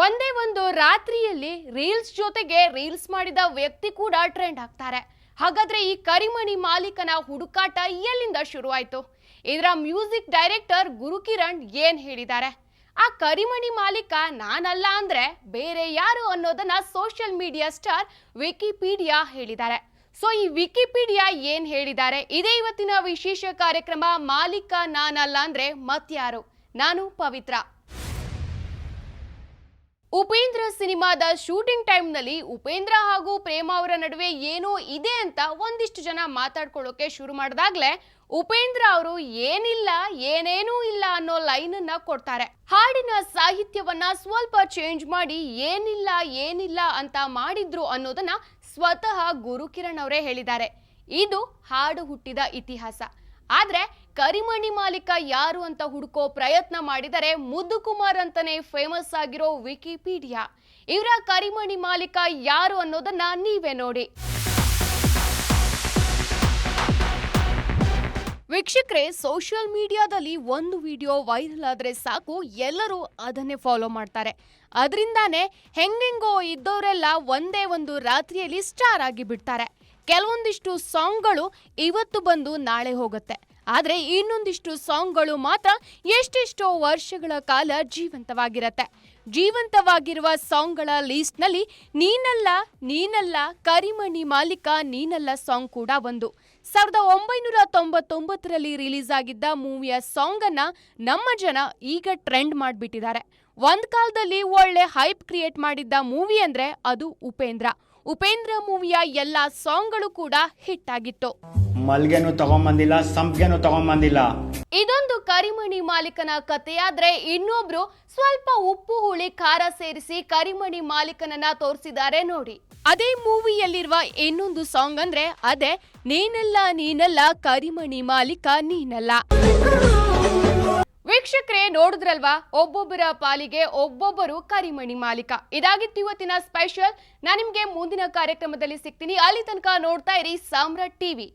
ಒಂದೇ ಒಂದು ರಾತ್ರಿಯಲ್ಲಿ ರೀಲ್ಸ್ ಜೊತೆಗೆ ರೀಲ್ಸ್ ಮಾಡಿದ ವ್ಯಕ್ತಿ ಕೂಡ ಟ್ರೆಂಡ್ ಆಗ್ತಾರೆ. ಹಾಗಾದ್ರೆ ಈ ಕರಿಮಣಿ ಮಾಲೀಕನ ಹುಡುಕಾಟ ಎಲ್ಲಿಂದ ಶುರುವಾಯಿತು? ಇದರ ಮ್ಯೂಸಿಕ್ ಡೈರೆಕ್ಟರ್ ಗುರುಕಿರಣ್ ಏನ್ ಹೇಳಿದ್ದಾರೆ? ಆ ಕರಿಮಣಿ ಮಾಲೀಕ ನಾನಲ್ಲ ಅಂದ್ರೆ ಬೇರೆ ಯಾರು ಅನ್ನೋದನ್ನ ಸೋಷಿಯಲ್ ಮೀಡಿಯಾ ಸ್ಟಾರ್ ವಿಕಿಪೀಡಿಯಾ ಹೇಳಿದ್ದಾರೆ. ಸೊ, ಈ ವಿಕಿಪೀಡಿಯಾ ಏನ್ ಹೇಳಿದ್ದಾರೆ? ಇದೇ ಇವತ್ತಿನ ವಿಶೇಷ ಕಾರ್ಯಕ್ರಮ ಮಾಲೀಕ ನಾನಲ್ಲ ಅಂದ್ರೆ ಮತ್ಯಾರು? ನಾನು ಪವಿತ್ರ. ಉಪೇಂದ್ರ ಸಿನಿಮಾದ ಶೂಟಿಂಗ್ ಟೈಮ್ನಲ್ಲಿ ಉಪೇಂದ್ರ ಹಾಗೂ ಪ್ರೇಮ ಅವರ ನಡುವೆ ಏನೋ ಇದೆ ಅಂತ ಒಂದಿಷ್ಟು ಜನ ಮಾತಾಡ್ಕೊಳ್ಳೋಕೆ ಶುರು ಮಾಡಿದಾಗ್ಲೇ ಉಪೇಂದ್ರ ಅವರು ಏನಿಲ್ಲ, ಏನೇನೂ ಇಲ್ಲ ಅನ್ನೋ ಲೈನ್ ಅನ್ನ ಕೊಡ್ತಾರೆ. ಹಾಡಿನ ಸಾಹಿತ್ಯವನ್ನ ಸ್ವಲ್ಪ ಚೇಂಜ್ ಮಾಡಿ ಏನಿಲ್ಲ ಏನಿಲ್ಲ ಅಂತ ಮಾಡಿದ್ರು ಅನ್ನೋದನ್ನ ಸ್ವತಃ ಗುರುಕಿರಣ್ ಅವರೇ ಹೇಳಿದ್ದಾರೆ. ಇದು ಹಾಡು ಹುಟ್ಟಿದ ಇತಿಹಾಸ. ಆದ್ರೆ ಕರಿಮಣಿ ಮಾಲೀಕ ಯಾರು ಅಂತ ಹುಡುಕೋ ಪ್ರಯತ್ನ ಮಾಡಿದರೆ ಮುದ್ದುಕುಮಾರ್ ಅಂತಾನೆ ಫೇಮಸ್ ಆಗಿರೋ ವಿಕಿಪೀಡಿಯಾ. ಇವರ ಕರಿಮಣಿ ಮಾಲೀಕ ಯಾರು ಅನ್ನೋದನ್ನ ನೀವೇ ನೋಡಿ. ವೀಕ್ಷಕರೇ ಸೋಷಿಯಲ್ ಮೀಡಿಯಾದಲ್ಲಿ ಒಂದು ವಿಡಿಯೋ ವೈರಲ್ ಆದ್ರೆ ಸಾಕು, ಎಲ್ಲರೂ ಅದನ್ನೇ ಫಾಲೋ ಮಾಡ್ತಾರೆ. ಅದರಿಂದಾನೇ ಹೆಂಗೆಂಗೋ ಇದ್ದವರೆಲ್ಲ ಒಂದೇ ಒಂದು ರಾತ್ರಿಯಲ್ಲಿ ಸ್ಟಾರ್ ಆಗಿ ಬಿಡ್ತಾರೆ ಕೆಲವೊಂದಿಷ್ಟು ಸಾಂಗ್ಗಳು ಇವತ್ತು ಬಂದು ನಾಳೆ ಹೋಗುತ್ತೆ. ಆದರೆ ಇನ್ನೊಂದಿಷ್ಟು ಸಾಂಗ್ಗಳು ಮಾತ್ರ ಎಷ್ಟೆಷ್ಟೋ ವರ್ಷಗಳ ಕಾಲ ಜೀವಂತವಾಗಿರತ್ತೆ. ಜೀವಂತವಾಗಿರುವ ಸಾಂಗ್ಗಳ ಲೀಸ್ಟ್ನಲ್ಲಿ ನೀನಲ್ಲ ನೀನಲ್ಲ, ಕರಿಮಣಿ ಮಾಲೀಕ, ನೀನಲ್ಲ ಸಾಂಗ್ ಕೂಡ ಒಂದು. ಸಾವಿರದ ಒಂಬೈನೂರ ತೊಂಬತ್ತೊಂಬತ್ತರಲ್ಲಿ ರಿಲೀಸ್ ಆಗಿದ್ದ ಮೂವಿಯ ಸಾಂಗ್ ಅನ್ನ ನಮ್ಮ ಜನ ಈಗ ಟ್ರೆಂಡ್ ಮಾಡಿಬಿಟ್ಟಿದ್ದಾರೆ. ಒಂದ್ ಕಾಲದಲ್ಲಿ ಒಳ್ಳೆ ಹೈಪ್ ಕ್ರಿಯೇಟ್ ಮಾಡಿದ್ದ ಮೂವಿ ಅಂದ್ರೆ ಅದು ಉಪೇಂದ್ರ. ಉಪೇಂದ್ರ ಮೂವಿಯ ಎಲ್ಲ ಸಾಂಗ್ಗಳು ಕೂಡ ಹಿಟ್ ಆಗಿತ್ತು ಮಲ್ಗೆನೂ ತಗೊಂಬಂದಿಲ್ಲ ಸಂಪ್ಗೆನು ತಗೊಂಬಂದಿಲ್ಲ. ಇದೊಂದು ಕರಿಮಣಿ ಮಾಲೀಕನ ಕಥೆಯಾದ್ರೆ ಇನ್ನೊಬ್ರು ಸ್ವಲ್ಪ ಉಪ್ಪು ಹುಳಿ ಖಾರ ಸೇರಿಸಿ ಕರಿಮಣಿ ಮಾಲೀಕನನ್ನ ತೋರಿಸಿದ್ದಾರೆ ನೋಡಿ. ಅದೇ ಮೂವಿಯಲ್ಲಿರುವ ಇನ್ನೊಂದು ಸಾಂಗ್ ಅಂದ್ರೆ ಅದೇ ನೀನಲ್ಲ ನೀನಲ್ಲ ಕರಿಮಣಿ ಮಾಲೀಕ ನೀನಲ್ಲ. ನೋಡಿದ್ರಲ್ವಾ? ಒಬ್ಬೊಬ್ಬರ ಪಾಲಿಗೆ ಒಬ್ಬೊಬ್ಬರು ಕರಿಮಣಿ ಮಾಲೀಕ. ಇದಾಗಿತ್ತು ಇವತ್ತಿನ ಸ್ಪೆಷಲ್. ನಾನು ನಿಮ್ಗೆ ಮುಂದಿನ ಕಾರ್ಯಕ್ರಮದಲ್ಲಿ ಸಿಗ್ತೀನಿ. ಅಲ್ಲಿ ತನಕ ನೋಡ್ತಾ ಇರಿ ಸಾಮ್ರಾಟ್ ಟಿವಿ.